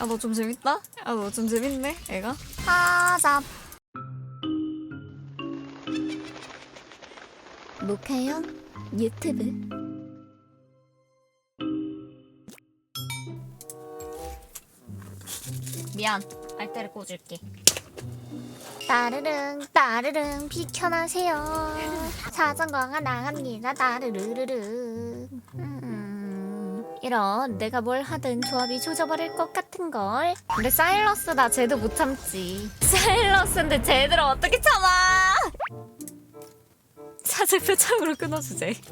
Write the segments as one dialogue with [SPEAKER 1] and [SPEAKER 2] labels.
[SPEAKER 1] 야 너 좀 재밌다? 야 너 좀 재밌네 애가?
[SPEAKER 2] 하잡 녹화용 유튜브.
[SPEAKER 1] 미안 알대를 꽂을게.
[SPEAKER 2] 따르릉 따르릉 비켜나세요. 사정광아 나갑니다. 따르르르르. 음, 이런 내가 뭘 하든 조합이 조져버릴 것 같은걸. 근데 사일러스 나 쟤도 못 참지.
[SPEAKER 1] 사일러스인데 쟤들을 어떻게 참아? 사슬 표창으로 끊어주제.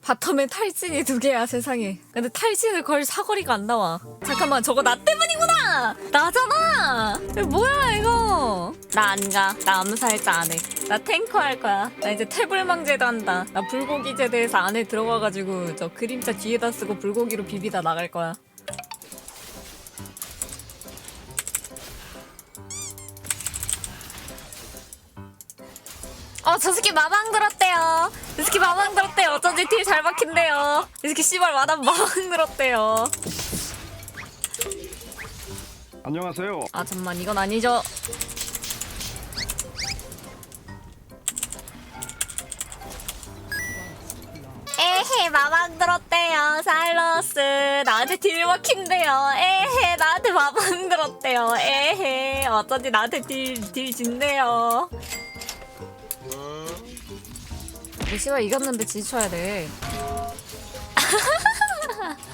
[SPEAKER 1] 바텀에 탈진이 두 개야 세상에. 근데 탈진을 걸 사거리가 안 나와. 잠깐만 저거 나 때문이구 나 나잖아 뭐야 이거 나 안 가나 암살자 안해 나 탱커 할 거야 나 이제 태블망제도 한다 나 불고기 제대에서 안에 들어가가지고 저 그림자 뒤에다 쓰고 불고기로 비비다 나갈 거야 어, 저 새끼 마방 들었대요. 이 새끼 마방 들었대요. 어쩐지 딜 잘 박힌대요. 이 새끼 씨발 마담 마방 들었대요.
[SPEAKER 3] 안녕하세요.
[SPEAKER 1] 아, 잠만, 이건 아니죠. 에헤, 마방 들었대요. 사일러스. 나한테 딜 박힌대요. 에헤, 나한테 마방 들었대요. 에헤, 어쩐지 나한테 딜, 딜 진대요. 이 씨발 이겼는데 지쳐야 돼.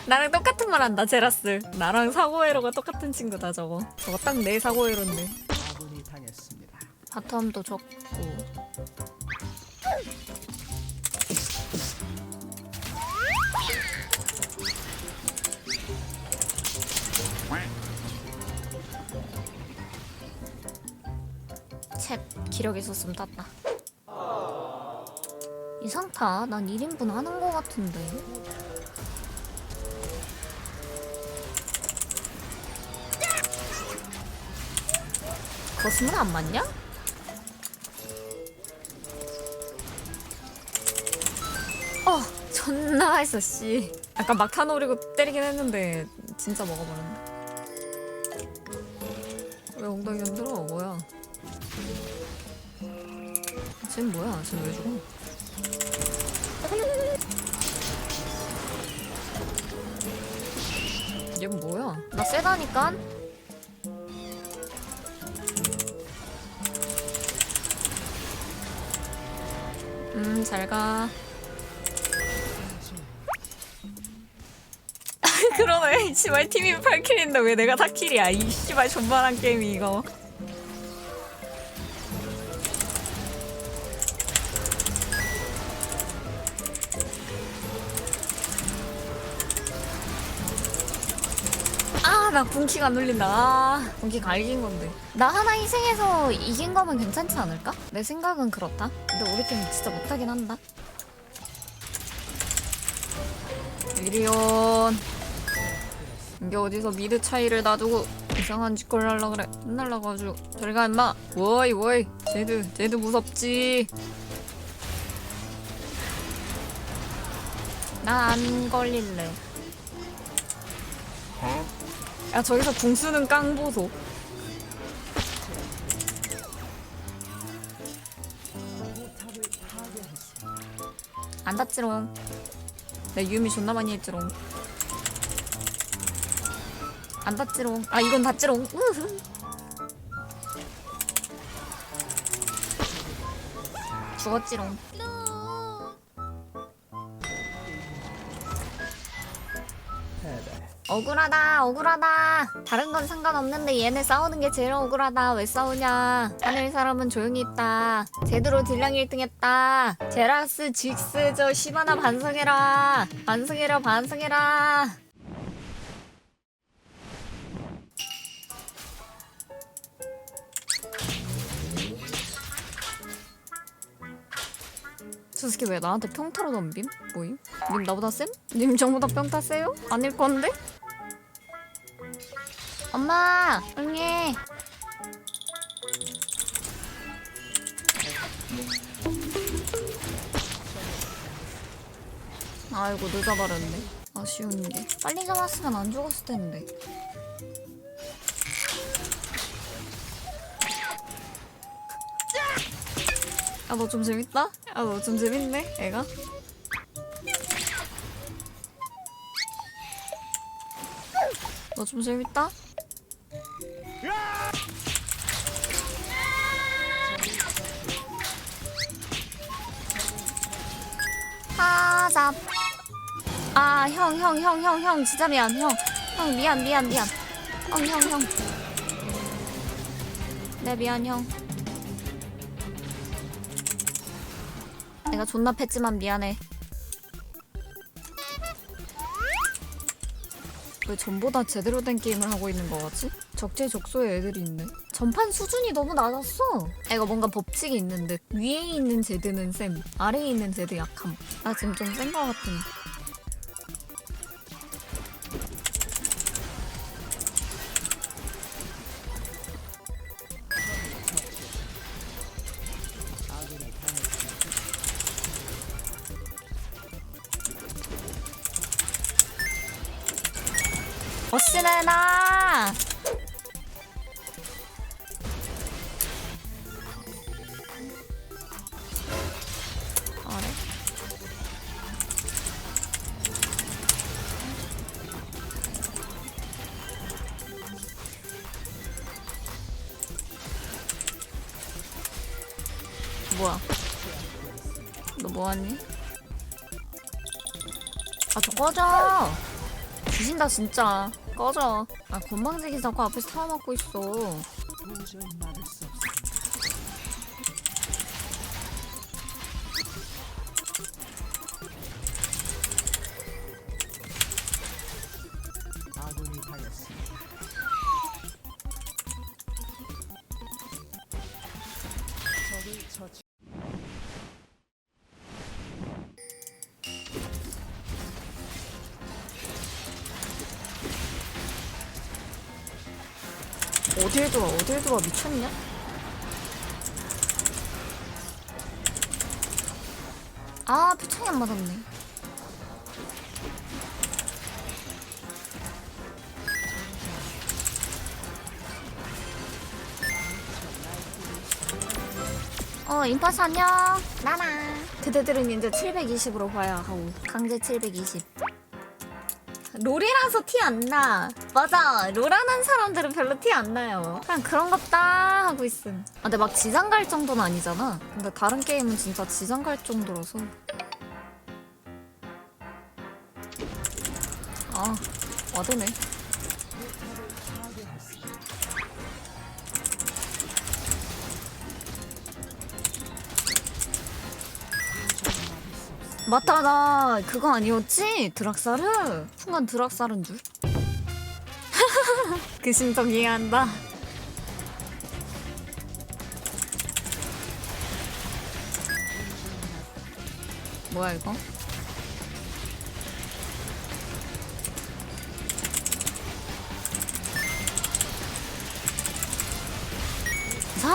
[SPEAKER 1] 나랑 똑같은 말 한다, 제라스. 나랑 사고회로가 똑같은 친구다, 저거. 저거 딱 내 사고회로인데. 바텀도 적고. 챗 기력 있었으면 땄다. 이상타. 난 1인분 하는 거 같은데. 거스문 안 맞냐? 어, 존나 맛있어, 씨. 약간 막타 노리고 때리긴 했는데, 진짜 먹어버렸네. 왜 엉덩이 흔들어? 뭐야? 쟤는 뭐야? 쟤는 왜 죽어? 얘 뭐야? 나 세다니까? 음, 잘 가. 그러네. 씨발 팀이 8킬인데 왜 내가 4킬이야? 이 씨발 존만한 게임이 이거. 나 군키가 안 눌린다. 아, 군키 갈긴 건데.
[SPEAKER 2] 나 하나 희생해서 이긴 거면 괜찮지 않을까? 내 생각은 그렇다
[SPEAKER 1] 근데 우리 팀 진짜 못하긴 한다. 미리온. 이게 어디서 미드 차이를 놔두고 이상한 짓걸 하려 그래. 혼날라고 아주. 저리 가 임마. 워이 워이. 쟤도 쟤도 무섭지.
[SPEAKER 2] 나 안 걸릴래
[SPEAKER 1] 야 저기서 궁 쓰는 깡 보소. 안 닿지롱. 내 유미 존나 많이 했지롱. 안 닿지롱. 아 이건 닿지롱. 우후. 죽었지롱.
[SPEAKER 2] 억울하다 억울하다 다른 건 상관없는데 얘네 싸우는 게 제일 억울하다 왜 싸우냐 하늘 사람은 조용히 있다 제대로 딜량 1등 했다 제라스 직스 저 시바나 반성해라 반성해라 반성해라
[SPEAKER 1] 저 새끼 왜 나한테 평타로 덤빔? 뭐임? 님 나보다 쌤? 님 저보다 평타 세요? 아닐 건데?
[SPEAKER 2] 엄마 응애
[SPEAKER 1] 아이고 늦어버렸네. 아
[SPEAKER 2] 아쉬운 게 빨리 잡았으면 안 죽었을 텐데
[SPEAKER 1] 야 너 좀 재밌다? 야 너 좀 재밌네 애가 너 좀 재밌다?
[SPEAKER 2] 하잡 아 형 형 형 형 형 진짜 미안 형. 형 미안 미안 미안. 형 형형. 네 미안 형. 내가 존나 팼지만 미안해
[SPEAKER 1] 왜 전보다 제대로 된 게임을 하고 있는 거 같지? 적재적소에 애들이 있네. 전판 수준이 너무 낮았어. 애가 뭔가 법칙이 있는데 위에 있는 제드는 쌤 아래에 있는 제드 약함. 나 지금 좀 센 거 같은
[SPEAKER 2] 어씨네 나.
[SPEAKER 1] 아래 뭐야? 너 뭐하니?
[SPEAKER 2] 아저 꺼져. 주신다 진짜 꺼져.
[SPEAKER 1] 아 건방지게 자꾸 앞에서 타워 맞고 있어 어딜 들어 어딜 들어 미쳤냐?
[SPEAKER 2] 아 표창이 안 맞았네. 어 인파스 안녕. 나나.
[SPEAKER 1] 그대들은 이제 720으로 봐야 하고
[SPEAKER 2] 강제 720
[SPEAKER 1] 롤이라서 티 안 나. 맞아. 롤하는 사람들은 별로 티 안 나요. 그냥 그런 것다 하고 있음. 아, 근데 막 지장 갈 정도는 아니잖아. 근데 다른 게임은 진짜 지장 갈 정도라서. 아, 와드네. 맞다, 나 그거 아니었지? 드락사르? 순간 드락사르인 줄. 그 심정 이해한다. 뭐야 이거?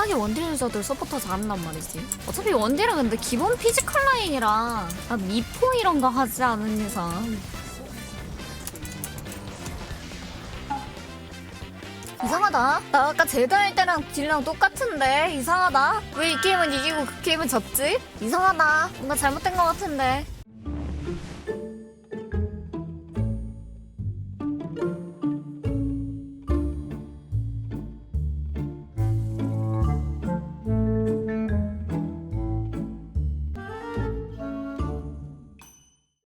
[SPEAKER 1] 이상하게 원딜 유저들 서포터 잘한단 말이지. 어차피 원딜은 근데 기본 피지컬 라인이라 아, 미포 이런 거 하지 않은 이상 이상하다. 나 아까 제드 할 때랑 딜랑 똑같은데 이상하다. 왜 이 게임은 이기고 그 게임은 졌지? 이상하다. 뭔가 잘못된 것 같은데.